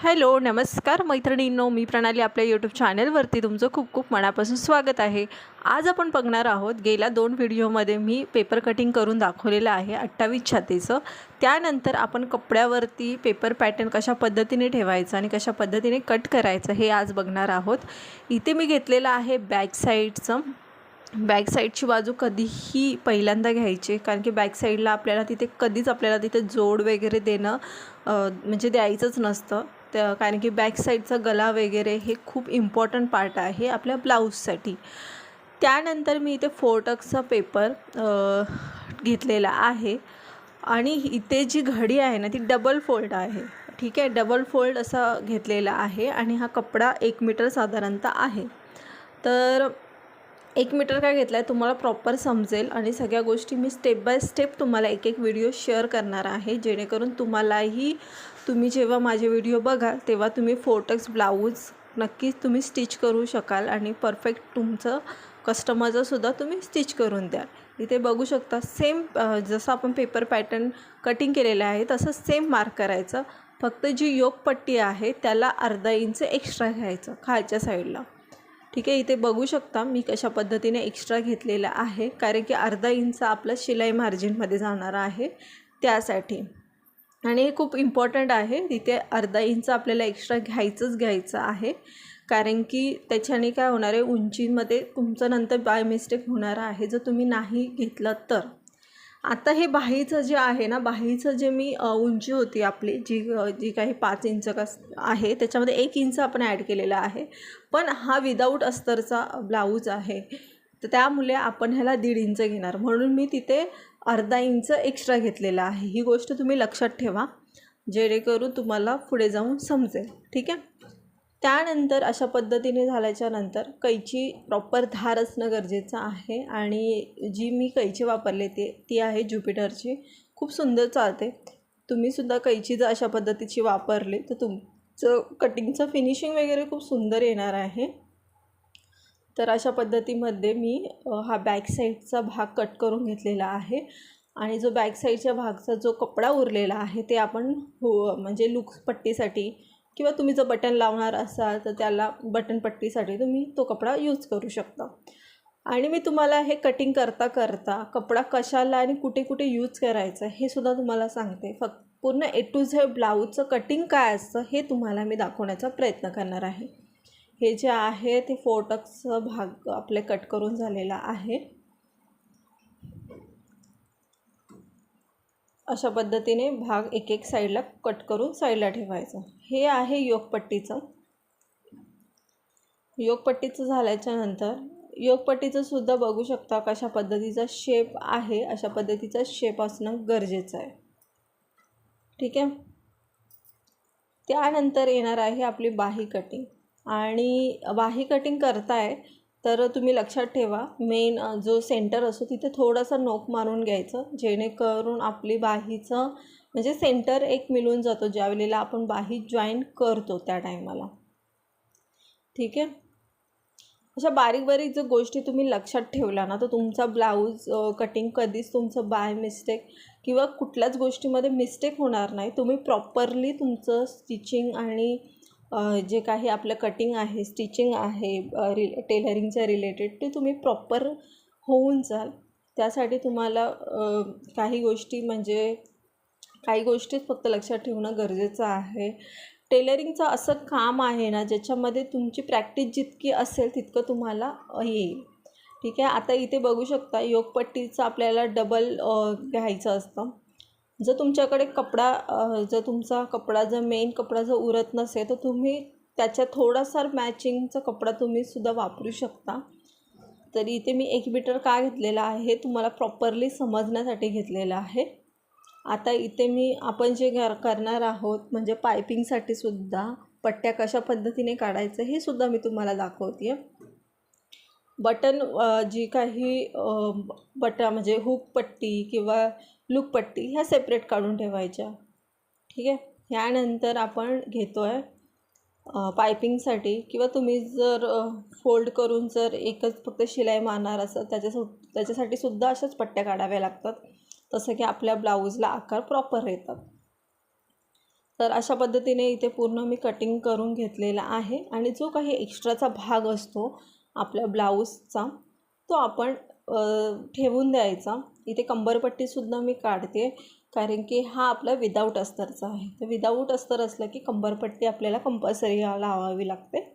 Hello नमस्कार मैत्रिणींनो मी प्रणाली आपल्या यूट्यूब चॅनलवरती तुमचं खूप खूप मनापासून स्वागत आहे. आज आपण बघणार आहोत गेल्या दोन व्हिडिओमध्ये मी पेपर कटिंग करून दाखवलेलं आहे अठ्ठावीस छातीचं. त्यानंतर आपण कपड्यावरती पेपर पॅटर्न कशा पद्धतीने ठेवायचं आणि कशा पद्धतीने कट करायचं हे आज बघणार आहोत. इथे मी घेतलेलं आहे बॅक साईडचं बॅक साईडची बाजू कधीही पहिल्यांदा घ्यायची कारण की बॅक साईडला आपल्याला तिथे कधीच आपल्याला तिथे जोड वगैरे देणं म्हणजे द्यायचंच नसतं. त्या कारण की बॅक साईडचा गला वगैरे हे खूप इम्पॉर्टंट पार्ट आहे आपल्या ब्लाऊजसाठी त्यानंतर मी इथे फोरटक्सचा पेपर घेतलेला आहे. आणि इथे जी घडी आहे ना ती डबल फोल्ड आहे. ठीक आहे? डबल फोल्ड असा घेतलेला आहे आणि हा कपडा एक मीटर साधारणतः आहे. तर एक मीटर काय घेतला आहे तुम्हाला प्रॉपर समजेल. आणि सगळ्या गोष्टी मी स्टेप बाय स्टेप तुम्हाला एक एक व्हिडिओ शेअर करणार आहे. जेणेकरून तुम्हालाही तुम्ही जेव्हा माझे व्हिडिओ बघाल तेव्हा तुम्ही फोटक्स ब्लाऊज नक्कीच तुम्ही स्टिच करू शकाल. आणि परफेक्ट तुमचं कस्टमरचंसुद्धा तुम्ही स्टिच करून द्याल. इथे बघू शकता सेम जसं आपण पेपर पॅटर्न कटिंग केलेलं आहे तसं सेम मार्क करायचं. फक्त जी योगपट्टी आहे त्याला अर्धा इंच एक्स्ट्रा घ्यायचं खालच्या साईडला ठीक आहे इथे बघू शकता मी कशा पद्धतीने एक्स्ट्रा घेतलेलं आहे. कारण की अर्धा इंच आपलं शिलाई मार्जिनमध्ये जाणार आहे त्यासाठी. आणि हे खूप इम्पॉर्टंट आहे. तिथे अर्धा इंच आपल्याला एक्स्ट्रा घ्यायचंच घ्यायचं आहे. कारण की त्याच्याने काय होणार आहे उंचीमध्ये तुमचं नंतर बाय मिस्टेक होणार आहे. जर तुम्ही नाही घेतलं तर. आता हे बाहीचं जे आहे ना बाहीचं जे मी उंची होती आपली जी जी काही पाच इंच कस आहे त्याच्यामध्ये एक इंच आपण ॲड केलेला आहे. पण हा विदाऊट अस्तरचा ब्लाऊज आहे. तर त्यामुळे आपण ह्याला दीड इंच घेणार. म्हणून मी तिथे अर्धा इंच एक्स्ट्रा घेतलेला आहे. ही गोष्ट तुम्ही लक्षात ठेवा. जेणेकरून तुम्हाला पुढे जाऊन समजेल. ठीक आहे? त्यानंतर अशा पद्धतीने झाल्याच्यानंतर कैची प्रॉपर धार असणं गरजेचं आहे आणि जी मी कैची वापरले ते ती आहे ज्युपिटरची. खूप सुंदर चालते. तुम्हीसुद्धा कैची जर अशा पद्धतीची वापरली तर तुमचं कटिंगचं फिनिशिंग वगैरे खूप सुंदर येणार आहे. तर अशा पद्धतीमध्ये मी हा बॅक साईडचा भाग कट करून घेतलेला आहे आणि जो बॅक साईडच्या भागचा जो कपडा उरलेला आहे ते आपण हो म्हणजे लुक्स पट्टीसाठी किंवा तुम्ही जर बटन लावणार असाल तर त्याला बटन पट्टीसाठी तुम्ही तो कपडा यूज करू शकता. आणि मी तुम्हाला हे कटिंग करता करता कपडा कशाला आणि कुठे कुठे यूज करायचं हे सुद्धा तुम्हाला सांगते. फक्त पूर्ण ए टू झेड ब्लाऊजचं कटिंग काय असतं हे तुम्हाला मी दाखवण्याचा प्रयत्न करणार आहे. हे जे आहे ते फोटक्सचा भाग आपले कट करून झालेला आहे. अशा पद्धतीने भाग एक एक साईडला कट करून साईडला ठेवायचं. हे आहे योगपट्टीचं. योगपट्टीचं झाल्याच्यानंतर योगपट्टीचं सुद्धा बघू शकता कशा पद्धतीचा शेप आहे अशा पद्धतीचा शेप असणं गरजेचं आहे. ठीक आहे? त्यानंतर येणार आहे आपली बाही कटिंग आणि बाही कटिंग करताय तर तुम्ही लक्षात ठेवा मेन जो सेंटर असतो तिथे थोडासा नोक मारून घ्यायचं जेणेकरून आपली बाहीचं म्हणजे सेंटर एक मिळून जातो ज्या वेळेला आपण बाही जॉईन करतो त्या टायमाला ठीक आहे? अशा बारीक बारीक जर गोष्टी तुम्ही लक्षात ठेवल्या ना तर तुमचा ब्लाऊज कटिंग कधीच तुमचं बाय मिस्टेक किंवा कुठल्याच गोष्टीमध्ये मिस्टेक होणार नाही. तुम्ही प्रॉपरली तुमचं स्टिचिंग आणि जे काही आपलं कटिंग आहे स्टिचिंग आहे रि टेलरिंगच्या रिलेटेड ते तुम्ही प्रॉपर होऊन जाल. त्यासाठी तुम्हाला काही गोष्टी म्हणजे काही गोष्टीच फक्त लक्षात ठेवणं गरजेचं आहे. टेलरिंगचं असं काम आहे ना ज्याच्यामध्ये तुमची प्रॅक्टिस जितकी असेल तितकं तुम्हाला येईल. ठीक आहे? आता इथे बघू शकता योगपट्टीचं आपल्याला डबल घ्यायचं असतं. जर तुमच्याकडे कपडा जर तुमचा कपडा जर मेन कपडा जर उरत नसेल तर तुम्ही त्याच्या थोडासा मॅचिंगचा कपडा तुम्ही सुद्धा वापरू शकता. तरी इथे मी एक मीटर का घेतलेला आहे तुम्हाला प्रॉपरली समजण्यासाठी घेतलेलं आहे. आता इथे मी आपण जे करणार आहोत म्हणजे पायपिंगसाठी सुद्धा पट्ट्या कशा पद्धतीने काढायचं हे सुद्धा मी तुम्हाला दाखवते बटन जी काही बटा म्हणजे हुक पट्टी किंवा लूकपट्टी ह्या सेपरेट काढून ठेवायच्या. ठीक आहे? ह्यानंतर आपण घेतो आहे पायपिंगसाठी किंवा तुम्ही जर फोल्ड करून जर एकच फक्त शिलाई मारणार असं त्याच्यासु त्याच्यासाठी सुद्धा अशाच पट्ट्या काढाव्या लागतात. तसं की आपल्या ब्लाऊजला आकार प्रॉपर येतात. तर अशा पद्धतीने इथे पूर्ण मी कटिंग करून घेतलेला आहे. आणि जो काही एक्स्ट्राचा भाग असतो आपल्या ब्लाऊजचा तो आपण ठेवून द्यायचा. इथे कंबरपट्टीसुद्धा मी काढते कारण की हा आपला विदाऊट अस्तरचा आहे. तर विदाऊट अस्तर असलं की कंबरपट्टी आपल्याला कंपल्सरी लावावी लागते.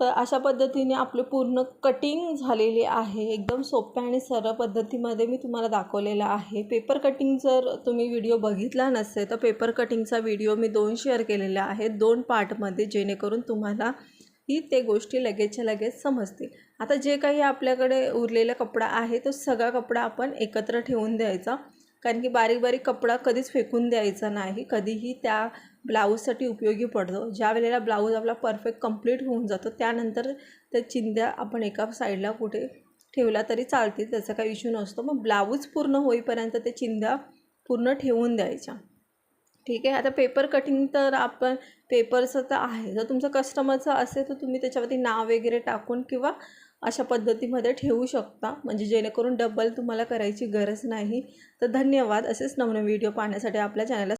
तर अशा पद्धतीने आपली पूर्ण कटिंग झालेली आहे. एकदम सोप्या आणि सरळ पद्धतीमध्ये मी तुम्हाला दाखवलेलं आहे. पेपर कटिंग जर तुम्ही व्हिडिओ बघितला नसेल तर पेपर कटिंगचा व्हिडिओ मी दोन शेअर केलेला आहे. दोन पार्टमध्ये जेणेकरून तुम्हाला ही ते गोष्टी लगेचच्या लगेच समजतील. आता जे काही आपल्याकडे उरलेला कपडा आहे तो सगळा कपडा आपण एकत्र ठेवून द्यायचा. कारण की बारीक बारीक कपडा कधीच फेकून द्यायचा नाही. कधीही त्या ब्लाऊजसाठी उपयोगी पडतो. ज्या वेळेला ब्लाऊज आपला परफेक्ट कंप्लीट होऊन जातो त्यानंतर त्या चिंध्या आपण एका साईडला कुठे ठेवला तरी चालतील त्याचा काही इश्यू नसतो. मग ब्लाऊज पूर्ण होईपर्यंत ते चिंध्या पूर्ण ठेवून द्यायच्या. ठीक आहे. आता पेपर कटिंग तर आपण पेपरचं तर आहे. जर तुमचं कस्टमरचं असेल तर तुम्ही त्याच्यावरती नाव वगैरे टाकून किंवा अशा पद्धतीमध्ये ठेवू शकता. म्हणजे जेणेकरून डबल तुम्हाला करायची गरज नाही. तर धन्यवाद. असेच नवनवीन व्हिडिओ पाहण्यासाठी आपल्या चॅनलला